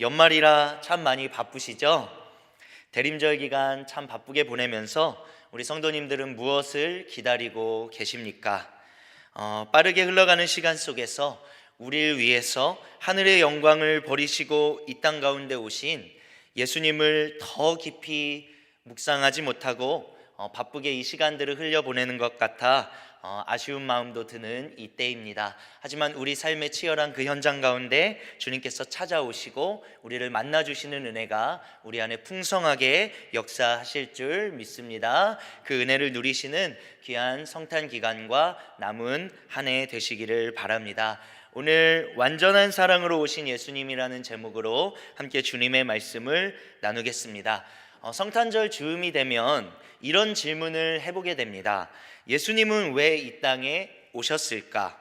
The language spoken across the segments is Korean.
연말이라 참 많이 바쁘시죠? 대림절 기간 참 바쁘게 보내면서 우리 성도님들은 무엇을 기다리고 계십니까? 어, 빠르게 흘러가는 시간 속에서 우리를 위해서 하늘의 영광을 버리시고 이 땅 가운데 오신 예수님을 더 깊이 묵상하지 못하고 어, 바쁘게 이 시간들을 흘려보내는 것 같아 어, 아쉬운 마음도 드는 이 때입니다. 하지만 우리 삶의 치열한 그 현장 가운데 주님께서 찾아오시고 우리를 만나 주시는 은혜가 우리 안에 풍성하게 역사하실 줄 믿습니다. 그 은혜를 누리시는 귀한 성탄 기간과 남은 한 해 되시기를 바랍니다. 오늘 완전한 사랑으로 오신 예수님이라는 제목으로 함께 주님의 말씀을 나누겠습니다. 어, 성탄절 즈음이 되면 이런 질문을 해보게 됩니다. 예수님은 왜 이 땅에 오셨을까?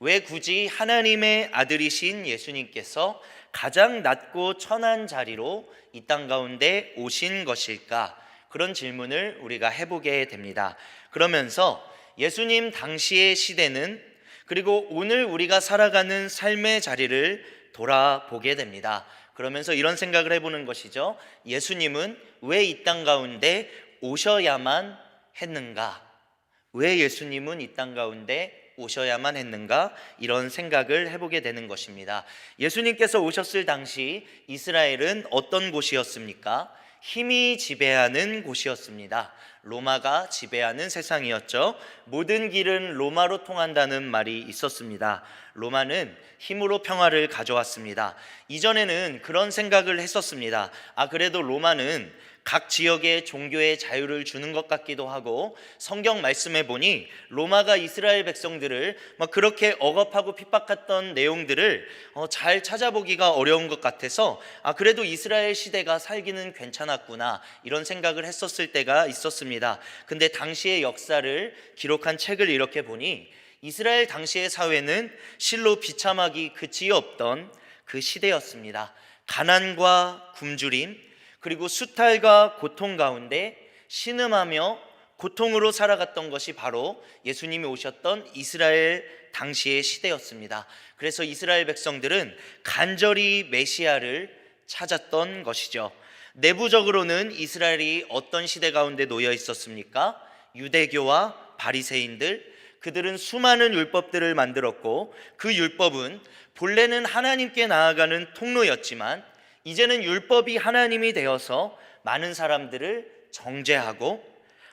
왜 굳이 하나님의 아들이신 예수님께서 가장 낮고 천한 자리로 이 땅 가운데 오신 것일까? 그런 질문을 우리가 해보게 됩니다. 그러면서 예수님 당시의 시대는 그리고 오늘 우리가 살아가는 삶의 자리를 돌아보게 됩니다. 그러면서 이런 생각을 해보는 것이죠. 예수님은 왜 이 땅 가운데 오셔야만 했는가? 왜 예수님은 이 땅 가운데 오셔야만 했는가? 이런 생각을 해보게 되는 것입니다. 예수님께서 오셨을 당시 이스라엘은 어떤 곳이었습니까? 힘이 지배하는 곳이었습니다. 로마가 지배하는 세상이었죠. 모든 길은 로마로 통한다는 말이 있었습니다. 로마는 힘으로 평화를 가져왔습니다. 이전에는 그런 생각을 했었습니다. 아, 그래도 로마는 각 지역의 종교의 자유를 주는 것 같기도 하고 성경 말씀에 보니 로마가 이스라엘 백성들을 막 그렇게 억압하고 핍박했던 내용들을 어, 잘 찾아보기가 어려운 것 같아서 아 그래도 이스라엘 시대가 살기는 괜찮았구나 이런 생각을 했었을 때가 있었습니다. 근데 당시의 역사를 기록한 책을 이렇게 보니 이스라엘 당시의 사회는 실로 비참하기 그치 없던 그 시대였습니다. 가난과 굶주림 그리고 수탈과 고통 가운데 신음하며 고통으로 살아갔던 것이 바로 예수님이 오셨던 이스라엘 당시의 시대였습니다. 그래서 이스라엘 백성들은 간절히 메시아를 찾았던 것이죠. 내부적으로는 이스라엘이 어떤 시대 가운데 놓여 있었습니까? 유대교와 바리새인들 그들은 수많은 율법들을 만들었고 그 율법은 본래는 하나님께 나아가는 통로였지만 이제는 율법이 하나님이 되어서 많은 사람들을 정죄하고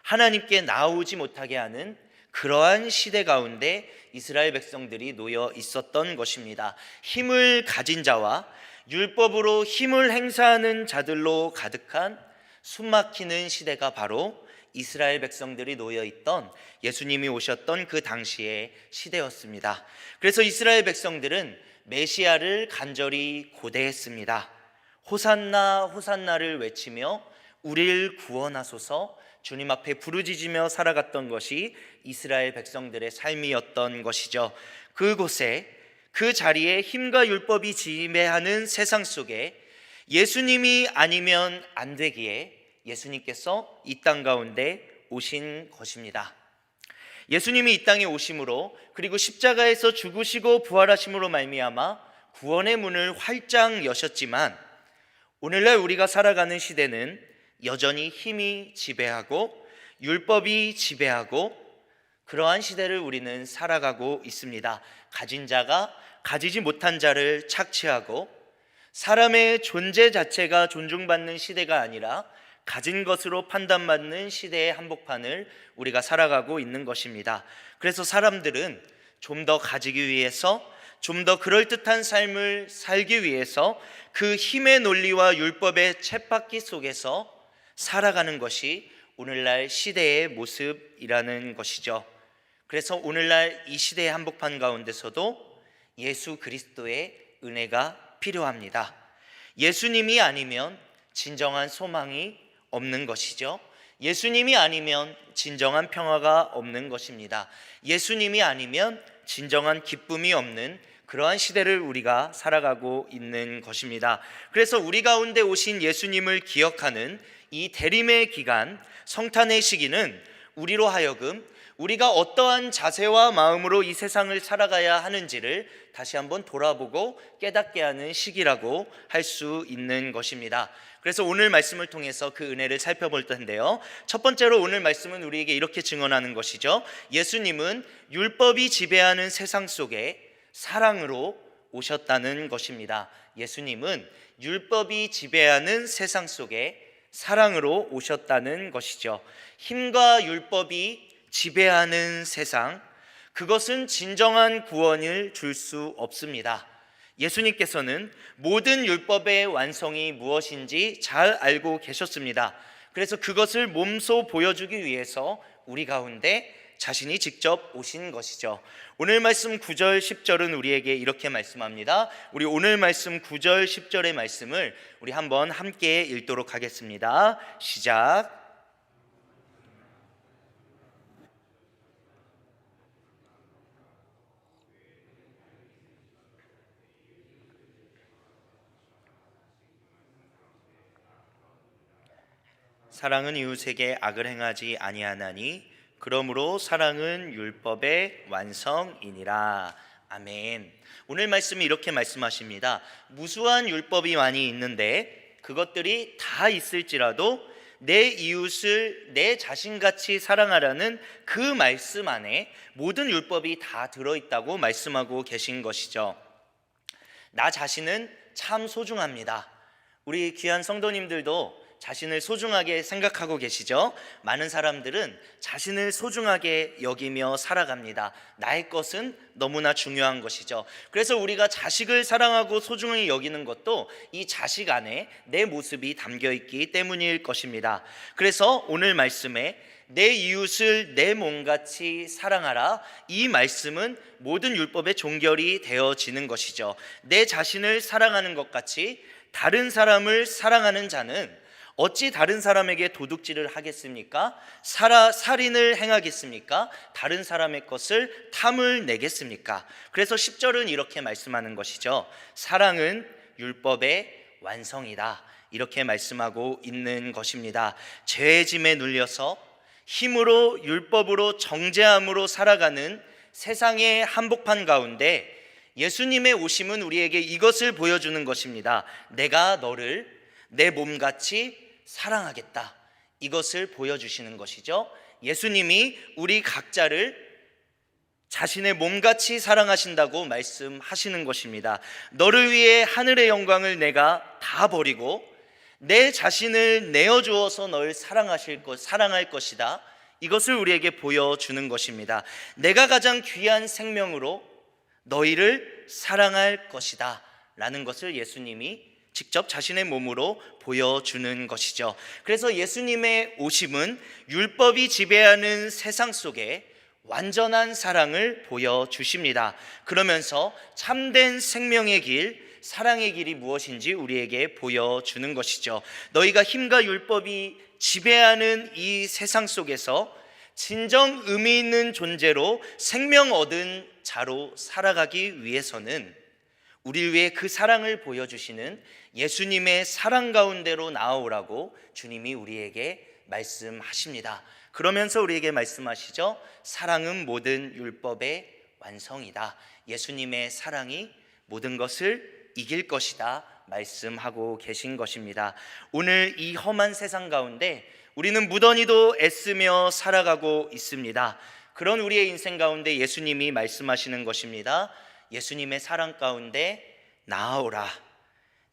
하나님께 나오지 못하게 하는 그러한 시대 가운데 이스라엘 백성들이 놓여 있었던 것입니다. 힘을 가진 자와 율법으로 힘을 행사하는 자들로 가득한 숨막히는 시대가 바로 이스라엘 백성들이 놓여 있던 예수님이 오셨던 그 당시의 시대였습니다. 그래서 이스라엘 백성들은 메시아를 간절히 고대했습니다. 호산나 호산나를 외치며 우리를 구원하소서 주님 앞에 부르짖으며 살아갔던 것이 이스라엘 백성들의 삶이었던 것이죠. 그곳에 그 자리에 힘과 율법이 지배하는 세상 속에 예수님이 아니면 안 되기에 예수님께서 이 땅 가운데 오신 것입니다. 예수님이 이 땅에 오심으로 그리고 십자가에서 죽으시고 부활하심으로 말미암아 구원의 문을 활짝 여셨지만 오늘날 우리가 살아가는 시대는 여전히 힘이 지배하고 율법이 지배하고 그러한 시대를 우리는 살아가고 있습니다. 가진 자가 가지지 못한 자를 착취하고 사람의 존재 자체가 존중받는 시대가 아니라 가진 것으로 판단받는 시대의 한복판을 우리가 살아가고 있는 것입니다. 그래서 사람들은 좀 더 가지기 위해서 좀 더 그럴듯한 삶을 살기 위해서 그 힘의 논리와 율법의 쳇바퀴 속에서 살아가는 것이 오늘날 시대의 모습이라는 것이죠. 그래서 오늘날 이 시대의 한복판 가운데서도 예수 그리스도의 은혜가 필요합니다. 예수님이 아니면 진정한 소망이 없는 것이죠. 예수님이 아니면 진정한 평화가 없는 것입니다. 예수님이 아니면 진정한 기쁨이 없는 그러한 시대를 우리가 살아가고 있는 것입니다. 그래서 우리 가운데 오신 예수님을 기억하는 이 대림의 기간, 성탄의 시기는 우리로 하여금 우리가 어떠한 자세와 마음으로 이 세상을 살아가야 하는지를 다시 한번 돌아보고 깨닫게 하는 시기라고 할 수 있는 것입니다. 그래서 오늘 말씀을 통해서 그 은혜를 살펴볼 텐데요. 첫 번째로 오늘 말씀은 우리에게 이렇게 증언하는 것이죠. 예수님은 율법이 지배하는 세상 속에 사랑으로 오셨다는 것입니다. 예수님은 율법이 지배하는 세상 속에 사랑으로 오셨다는 것이죠. 힘과 율법이 지배하는 세상, 그것은 진정한 구원을 줄 수 없습니다. 예수님께서는 모든 율법의 완성이 무엇인지 잘 알고 계셨습니다. 그래서 그것을 몸소 보여주기 위해서 우리 가운데 자신이 직접 오신 것이죠. 오늘 말씀 9절 10절은 우리에게 이렇게 말씀합니다. 우리 오늘 말씀 9절 10절의 말씀을 우리 한번 함께 읽도록 하겠습니다. 시작. 사랑은 이웃에게 악을 행하지 아니하나니 그러므로 사랑은 율법의 완성이니라. 아멘. 오늘 말씀이 이렇게 말씀하십니다. 무수한 율법이 많이 있는데 그것들이 다 있을지라도 내 이웃을 내 자신같이 사랑하라는 그 말씀 안에 모든 율법이 다 들어있다고 말씀하고 계신 것이죠. 나 자신은 참 소중합니다. 우리 귀한 성도님들도 자신을 소중하게 생각하고 계시죠? 많은 사람들은 자신을 소중하게 여기며 살아갑니다. 나의 것은 너무나 중요한 것이죠. 그래서 우리가 자식을 사랑하고 소중히 여기는 것도 이 자식 안에 내 모습이 담겨 있기 때문일 것입니다. 그래서 오늘 말씀에 내 이웃을 내 몸같이 사랑하라. 이 말씀은 모든 율법의 종결이 되어지는 것이죠. 내 자신을 사랑하는 것 같이 다른 사람을 사랑하는 자는 어찌 다른 사람에게 도둑질을 하겠습니까? 살아, 살인을 행하겠습니까? 다른 사람의 것을 탐을 내겠습니까? 그래서 10절은 이렇게 말씀하는 것이죠. 사랑은 율법의 완성이다. 이렇게 말씀하고 있는 것입니다. 죄의 짐에 눌려서 힘으로 율법으로 정죄함으로 살아가는 세상의 한복판 가운데 예수님의 오심은 우리에게 이것을 보여주는 것입니다. 내가 너를 내 몸같이 사랑하겠다. 이것을 보여주시는 것이죠. 예수님이 우리 각자를 자신의 몸같이 사랑하신다고 말씀하시는 것입니다. 너를 위해 하늘의 영광을 내가 다 버리고 내 자신을 내어 주어서 널 사랑하실 것 사랑할 것이다. 이것을 우리에게 보여주는 것입니다. 내가 가장 귀한 생명으로 너희를 사랑할 것이다. 라는 것을 예수님이 직접 자신의 몸으로 보여주는 것이죠. 그래서 예수님의 오심은 율법이 지배하는 세상 속에 완전한 사랑을 보여주십니다. 그러면서 참된 생명의 길, 사랑의 길이 무엇인지 우리에게 보여주는 것이죠. 너희가 힘과 율법이 지배하는 이 세상 속에서 진정 의미 있는 존재로 생명 얻은 자로 살아가기 위해서는 우리를 위해 그 사랑을 보여주시는 예수님의 사랑 가운데로 나아오라고 주님이 우리에게 말씀하십니다. 그러면서 우리에게 말씀하시죠. 사랑은 모든 율법의 완성이다. 예수님의 사랑이 모든 것을 이길 것이다. 말씀하고 계신 것입니다. 오늘 이 험한 세상 가운데 우리는 무던히도 애쓰며 살아가고 있습니다. 그런 우리의 인생 가운데 예수님이 말씀하시는 것입니다. 예수님의 사랑 가운데 나아오라.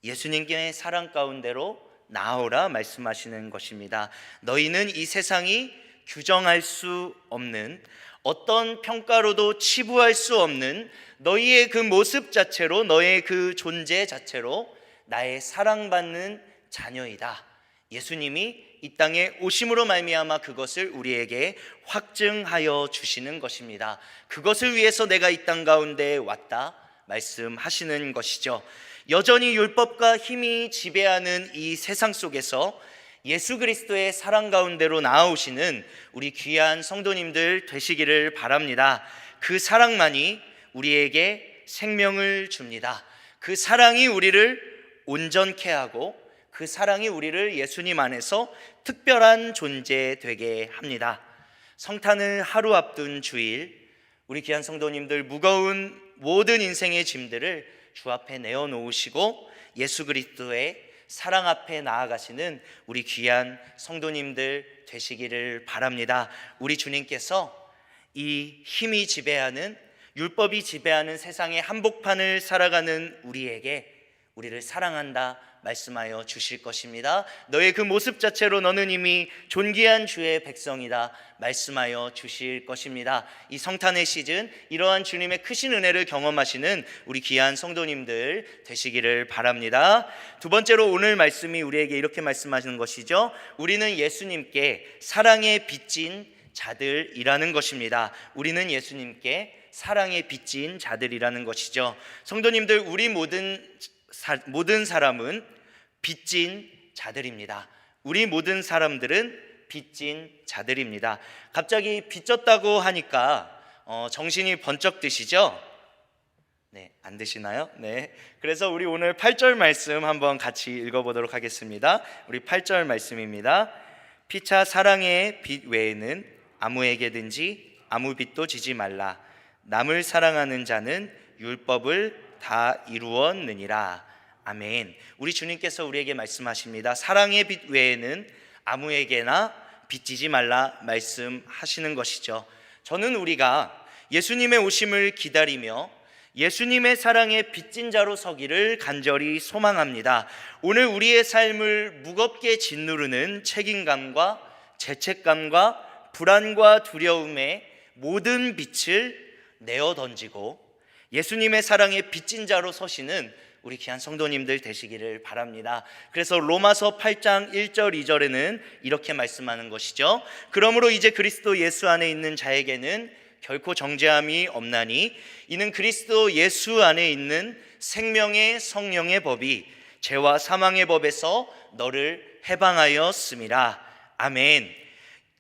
예수님의 사랑 가운데로 나아오라 말씀하시는 것입니다. 너희는 이 세상이 규정할 수 없는 어떤 평가로도 치부할 수 없는 너희의 그 모습 자체로 너의 그 존재 자체로 나의 사랑받는 자녀이다. 예수님이 이 땅에 오심으로 말미암아 그것을 우리에게 확증하여 주시는 것입니다. 그것을 위해서 내가 이 땅 가운데 왔다 말씀하시는 것이죠. 여전히 율법과 힘이 지배하는 이 세상 속에서 예수 그리스도의 사랑 가운데로 나아오시는 우리 귀한 성도님들 되시기를 바랍니다. 그 사랑만이 우리에게 생명을 줍니다. 그 사랑이 우리를 온전케 하고 그 사랑이 우리를 예수님 안에서 특별한 존재 되게 합니다. 성탄을 하루 앞둔 주일 우리 귀한 성도님들 무거운 모든 인생의 짐들을 주 앞에 내어 놓으시고 예수 그리스도의 사랑 앞에 나아가시는 우리 귀한 성도님들 되시기를 바랍니다. 우리 주님께서 이 힘이 지배하는 율법이 지배하는 세상의 한복판을 살아가는 우리에게 우리를 사랑한다 말씀하여 주실 것입니다. 너의 그 모습 자체로 너는 이미 존귀한 주의 백성이다 말씀하여 주실 것입니다. 이 성탄의 시즌 이러한 주님의 크신 은혜를 경험하시는 우리 귀한 성도님들 되시기를 바랍니다. 두 번째로 오늘 말씀이 우리에게 이렇게 말씀하시는 것이죠. 우리는 예수님께 사랑에 빚진 자들이라는 것입니다. 우리는 예수님께 사랑에 빚진 자들이라는 것이죠. 성도님들 우리 모든 사, 모든 사람은 빚진 자들입니다. 우리 모든 사람들은 빚진 자들입니다. 갑자기 빚졌다고 하니까 어, 정신이 번쩍 드시죠? 네, 안 드시나요? 네. 그래서 우리 오늘 8절 말씀 한번 같이 읽어보도록 하겠습니다. 우리 8절 말씀입니다. 피차 사랑의 빚 외에는 아무에게든지 아무 빚도 지지 말라. 남을 사랑하는 자는 율법을 다 이루었느니라. 아멘. 우리 주님께서 우리에게 말씀하십니다. 사랑의 빚 외에는 아무에게나 빚지지 말라 말씀하시는 것이죠. 저는 우리가 예수님의 오심을 기다리며 예수님의 사랑에 빚진 자로 서기를 간절히 소망합니다. 오늘 우리의 삶을 무겁게 짓누르는 책임감과 죄책감과 불안과 두려움의 모든 빛을 내어 던지고 예수님의 사랑에 빚진 자로 서시는 우리 귀한 성도님들 되시기를 바랍니다. 그래서 로마서 8장 1절 2절에는 이렇게 말씀하는 것이죠. 그러므로 이제 그리스도 예수 안에 있는 자에게는 결코 정죄함이 없나니 이는 그리스도 예수 안에 있는 생명의 성령의 법이 죄와 사망의 법에서 너를 해방하였음이라. 아멘.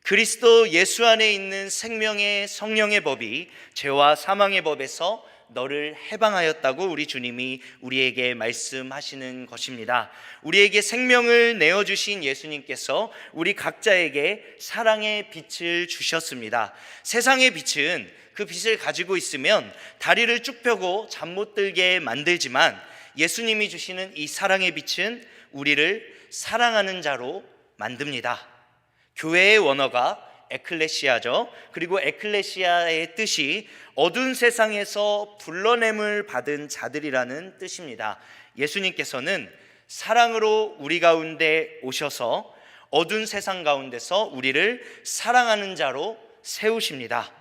그리스도 예수 안에 있는 생명의 성령의 법이 죄와 사망의 법에서 너를 해방하였다고 우리 주님이 우리에게 말씀하시는 것입니다. 우리에게 생명을 내어 주신 예수님께서 우리 각자에게 사랑의 빛을 주셨습니다. 세상의 빛은 그 빛을 가지고 있으면 다리를 쭉 펴고 잠 못 들게 만들지만 예수님이 주시는 이 사랑의 빛은 우리를 사랑하는 자로 만듭니다. 교회의 원어가 에클레시아죠. 그리고 에클레시아의 뜻이 어두운 세상에서 불러냄을 받은 자들이라는 뜻입니다. 예수님께서는 사랑으로 우리 가운데 오셔서 어두운 세상 가운데서 우리를 사랑하는 자로 세우십니다.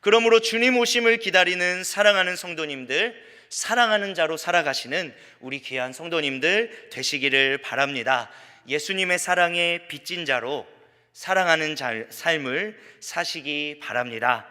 그러므로 주님 오심을 기다리는 사랑하는 성도님들, 사랑하는 자로 살아가시는 우리 귀한 성도님들 되시기를 바랍니다. 예수님의 사랑에 빚진 자로 사랑하는 자, 삶을 사시기 바랍니다.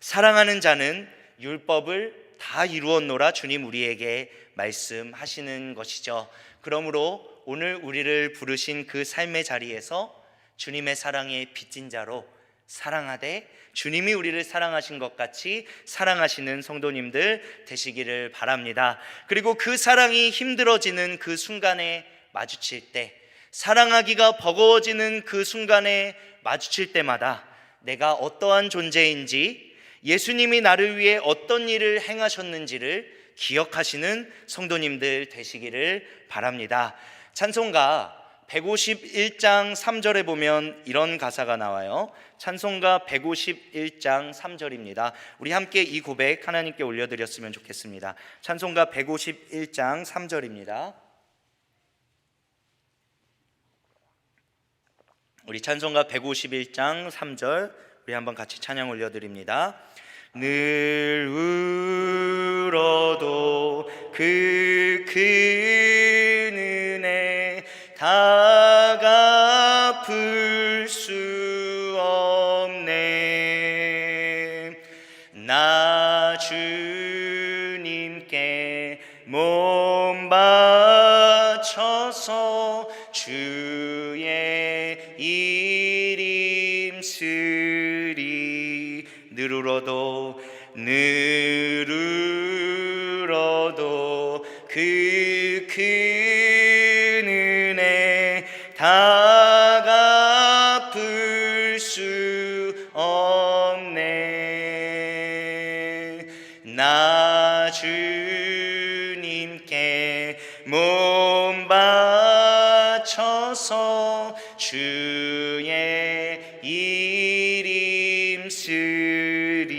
사랑하는 자는 율법을 다 이루었노라 주님 우리에게 말씀하시는 것이죠. 그러므로 오늘 우리를 부르신 그 삶의 자리에서 주님의 사랑에 빚진 자로 사랑하되 주님이 우리를 사랑하신 것 같이 사랑하시는 성도님들 되시기를 바랍니다. 그리고 그 사랑이 힘들어지는 그 순간에 마주칠 때 사랑하기가 버거워지는 그 순간에 마주칠 때마다 내가 어떠한 존재인지 예수님이 나를 위해 어떤 일을 행하셨는지를 기억하시는 성도님들 되시기를 바랍니다. 찬송가 151장 3절에 보면 이런 가사가 나와요. 찬송가 151장 3절입니다. 우리 함께 이 고백 하나님께 올려드렸으면 좋겠습니다. 찬송가 151장 3절입니다. 우리 찬송가 151장 3절 우리 한번 같이 찬양 올려드립니다. 늘 울어도 그큰 주께 몸 바쳐서 주의 이름 쓰리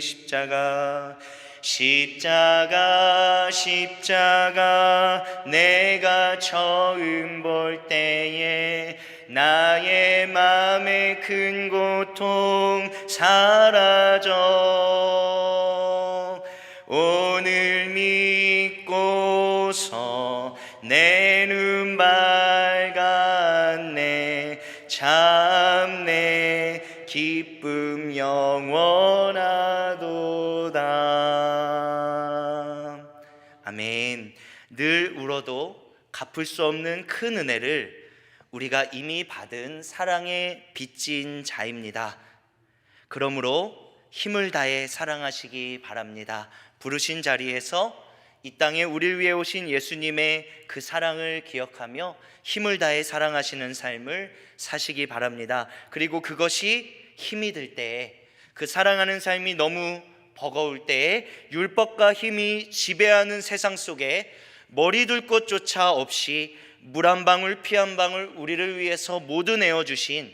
십자가 십자가 십자가 내가 처음 볼 때에 나의 마음의 큰 고통 사라져 아멘 늘 울어도 갚을 수 없는 큰 은혜를 우리가 이미 받은 사랑의 빚진 자입니다 그러므로 힘을 다해 사랑하시기 바랍니다. 부르신 자리에서 이 땅에 우리를 위해 오신 예수님의 그 사랑을 기억하며 힘을 다해 사랑하시는 삶을 사시기 바랍니다. 그리고 그것이 힘이 들 때에 그 사랑하는 삶이 너무 버거울 때에 율법과 힘이 지배하는 세상 속에 머리 둘 곳조차 없이 물 한 방울 피 한 방울 우리를 위해서 모두 내어 주신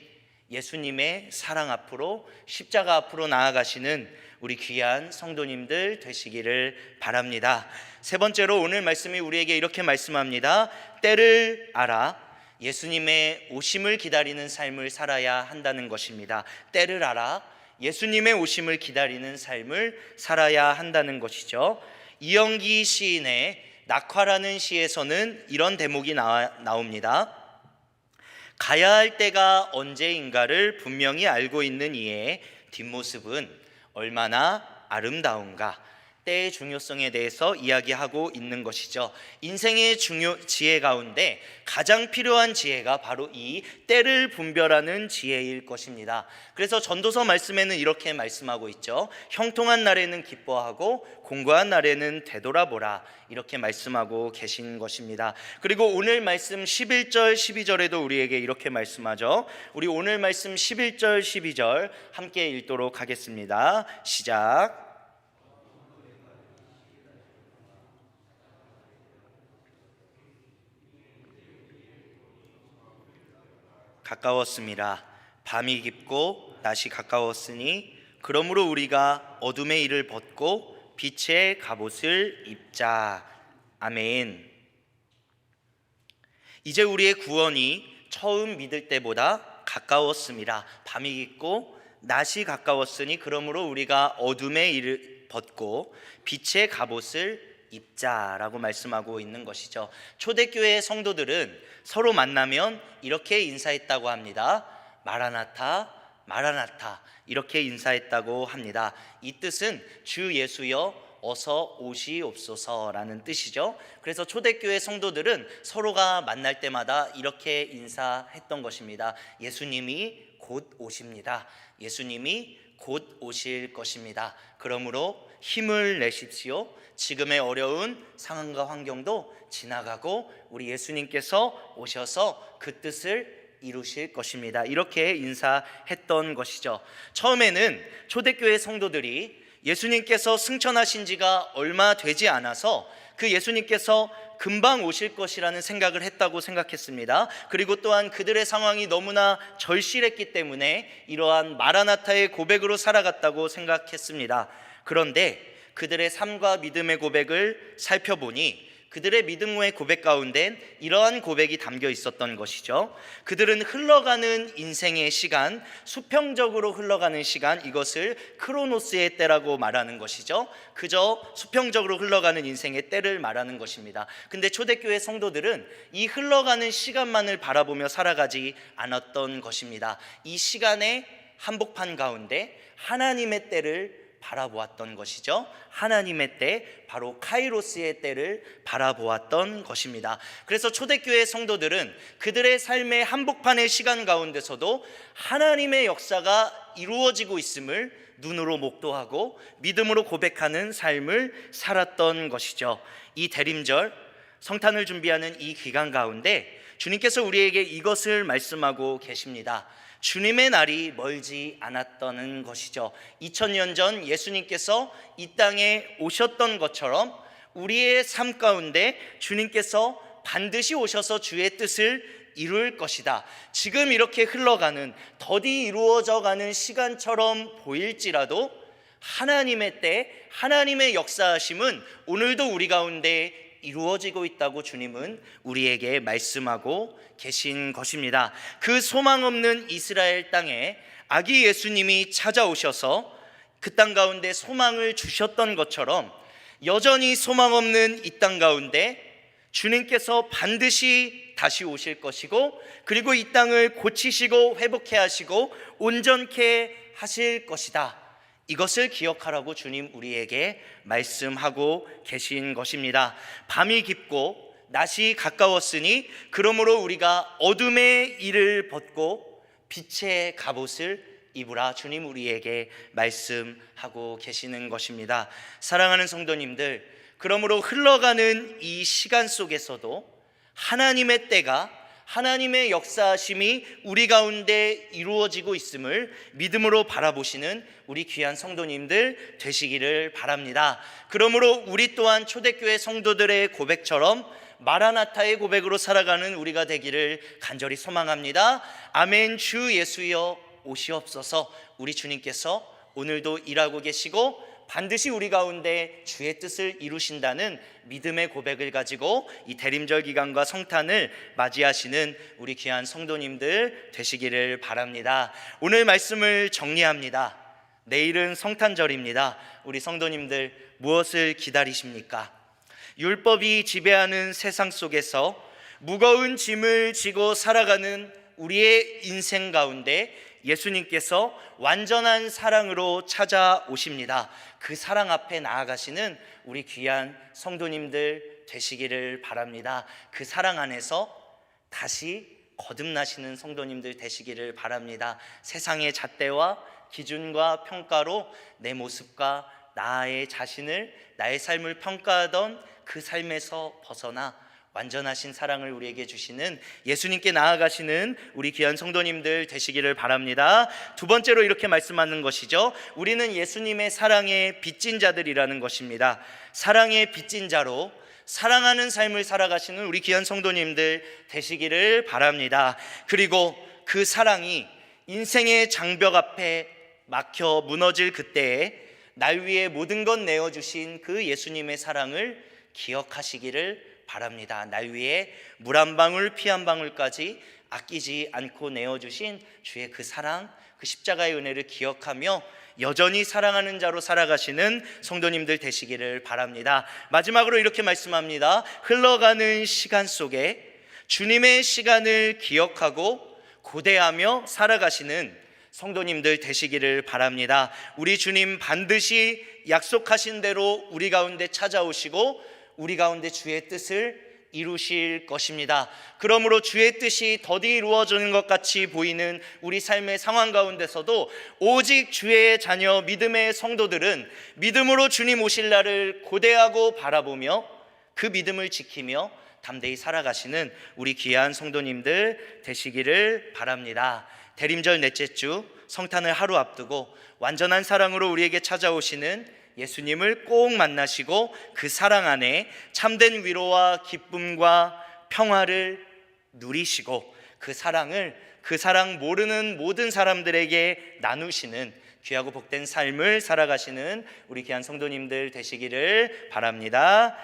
예수님의 사랑 앞으로 십자가 앞으로 나아가시는 우리 귀한 성도님들 되시기를 바랍니다. 세 번째로 오늘 말씀이 우리에게 이렇게 말씀합니다. 때를 알아 예수님의 오심을 기다리는 삶을 살아야 한다는 것입니다. 때를 알아 예수님의 오심을 기다리는 삶을 살아야 한다는 것이죠. 이영기 시인의 낙화라는 시에서는 이런 대목이 나와, 나옵니다. 가야 할 때가 언제인가를 분명히 알고 있는 이의 뒷모습은 얼마나 아름다운가 때의 중요성에 대해서 이야기하고 있는 것이죠. 인생의 중요 지혜 가운데 가장 필요한 지혜가 바로 이 때를 분별하는 지혜일 것입니다. 그래서 전도서 말씀에는 이렇게 말씀하고 있죠. 형통한 날에는 기뻐하고 공고한 날에는 되돌아보라. 이렇게 말씀하고 계신 것입니다. 그리고 오늘 말씀 11절 12절에도 우리에게 이렇게 말씀하죠. 우리 오늘 말씀 11절 12절 함께 읽도록 하겠습니다. 시작. 가까웠습니다. 밤이 깊고 낮이 가까웠으니 그러므로 우리가 어둠의 일을 벗고 빛의 갑옷을 입자. 아멘. 이제 우리의 구원이 처음 믿을 때보다 가까웠습니다. 밤이 깊고 낮이 가까웠으니 그러므로 우리가 어둠의 일을 벗고 빛의 갑옷을 입자라고 말씀하고 있는 것이죠. 초대교회 성도들은 서로 만나면 이렇게 인사했다고 합니다. 마라나타, 마라나타 이렇게 인사했다고 합니다. 이 뜻은 주 예수여 어서 오시옵소서라는 뜻이죠. 그래서 초대교회 성도들은 서로가 만날 때마다 이렇게 인사했던 것입니다. 예수님이 곧 오십니다. 예수님이 곧 오실 것입니다. 그러므로 힘을 내십시오. 지금의 어려운 상황과 환경도 지나가고 우리 예수님께서 오셔서 그 뜻을 이루실 것입니다. 이렇게 인사했던 것이죠. 처음에는 초대교회 성도들이 예수님께서 승천하신 지가 얼마 되지 않아서 그 예수님께서 금방 오실 것이라는 생각을 했다고 생각했습니다. 그리고 또한 그들의 상황이 너무나 절실했기 때문에 이러한 마라나타의 고백으로 살아갔다고 생각했습니다. 그런데 그들의 삶과 믿음의 고백을 살펴보니 그들의 믿음의 고백 가운데 이러한 고백이 담겨 있었던 것이죠. 그들은 흘러가는 인생의 시간, 수평적으로 흘러가는 시간, 이것을 크로노스의 때라고 말하는 것이죠. 그저 수평적으로 흘러가는 인생의 때를 말하는 것입니다. 근데 초대교회 성도들은 이 흘러가는 시간만을 바라보며 살아가지 않았던 것입니다. 이 시간의 한복판 가운데 하나님의 때를 바라보았던 것이죠. 하나님의 때, 바로 카이로스의 때를 바라보았던 것입니다. 그래서 초대교회 성도들은 그들의 삶의 한복판의 시간 가운데서도 하나님의 역사가 이루어지고 있음을 눈으로 목도하고 믿음으로 고백하는 삶을 살았던 것이죠. 이 대림절, 성탄을 준비하는 이 기간 가운데 주님께서 우리에게 이것을 말씀하고 계십니다. 주님의 날이 멀지 않았다는 것이죠. 2000년 전 예수님께서 이 땅에 오셨던 것처럼 우리의 삶 가운데 주님께서 반드시 오셔서 주의 뜻을 이룰 것이다. 지금 이렇게 흘러가는 더디 이루어져 가는 시간처럼 보일지라도 하나님의 때 하나님의 역사하심은 오늘도 우리 가운데 이루어지고 있다고 주님은 우리에게 말씀하고 계신 것입니다. 그 소망 없는 이스라엘 땅에 아기 예수님이 찾아오셔서 그 땅 가운데 소망을 주셨던 것처럼 여전히 소망 없는 이 땅 가운데 주님께서 반드시 다시 오실 것이고 그리고 이 땅을 고치시고 회복해 하시고 온전케 하실 것이다. 이것을 기억하라고 주님 우리에게 말씀하고 계신 것입니다. 밤이 깊고 낮이 가까웠으니 그러므로 우리가 어둠의 일을 벗고 빛의 갑옷을 입으라 주님 우리에게 말씀하고 계시는 것입니다. 사랑하는 성도님들, 그러므로 흘러가는 이 시간 속에서도 하나님의 때가 하나님의 역사하심이 우리 가운데 이루어지고 있음을 믿음으로 바라보시는 우리 귀한 성도님들 되시기를 바랍니다. 그러므로 우리 또한 초대교회 성도들의 고백처럼 마라나타의 고백으로 살아가는 우리가 되기를 간절히 소망합니다. 아멘 주 예수여 오시옵소서 우리 주님께서 오늘도 일하고 계시고 반드시 우리 가운데 주의 뜻을 이루신다는 믿음의 고백을 가지고 이 대림절 기간과 성탄을 맞이하시는 우리 귀한 성도님들 되시기를 바랍니다. 오늘 말씀을 정리합니다. 내일은 성탄절입니다. 우리 성도님들 무엇을 기다리십니까? 율법이 지배하는 세상 속에서 무거운 짐을 지고 살아가는 우리의 인생 가운데 예수님께서 완전한 사랑으로 찾아오십니다. 그 사랑 앞에 나아가시는 우리 귀한 성도님들 되시기를 바랍니다. 그 사랑 안에서 다시 거듭나시는 성도님들 되시기를 바랍니다. 세상의 잣대와 기준과 평가로 내 모습과 나의 자신을 나의 삶을 평가하던 그 삶에서 벗어나 완전하신 사랑을 우리에게 주시는 예수님께 나아가시는 우리 귀한 성도님들 되시기를 바랍니다. 두 번째로 이렇게 말씀하는 것이죠. 우리는 예수님의 사랑의 빚진 자들이라는 것입니다. 사랑의 빚진 자로 사랑하는 삶을 살아가시는 우리 귀한 성도님들 되시기를 바랍니다. 그리고 그 사랑이 인생의 장벽 앞에 막혀 무너질 그때에 날 위해 모든 것 내어주신 그 예수님의 사랑을 기억하시기를 바랍니다. 날 위해 물 한 방울 피 한 방울까지 아끼지 않고 내어주신 주의 그 사랑, 그 십자가의 은혜를 기억하며 여전히 사랑하는 자로 살아가시는 성도님들 되시기를 바랍니다. 마지막으로 이렇게 말씀합니다. 흘러가는 시간 속에 주님의 시간을 기억하고 고대하며 살아가시는 성도님들 되시기를 바랍니다. 우리 주님 반드시 약속하신 대로 우리 가운데 찾아오시고 우리 가운데 주의 뜻을 이루실 것입니다. 그러므로 주의 뜻이 더디 이루어지는 것 같이 보이는 우리 삶의 상황 가운데서도 오직 주의 자녀 믿음의 성도들은 믿음으로 주님 오실 날을 고대하고 바라보며 그 믿음을 지키며 담대히 살아가시는 우리 귀한 성도님들 되시기를 바랍니다. 대림절 넷째 주 성탄을 하루 앞두고 완전한 사랑으로 우리에게 찾아오시는 예수님을 꼭 만나시고 그 사랑 안에 참된 위로와 기쁨과 평화를 누리시고 그 사랑을 그 사랑 모르는 모든 사람들에게 나누시는 귀하고 복된 삶을 살아가시는 우리 귀한 성도님들 되시기를 바랍니다.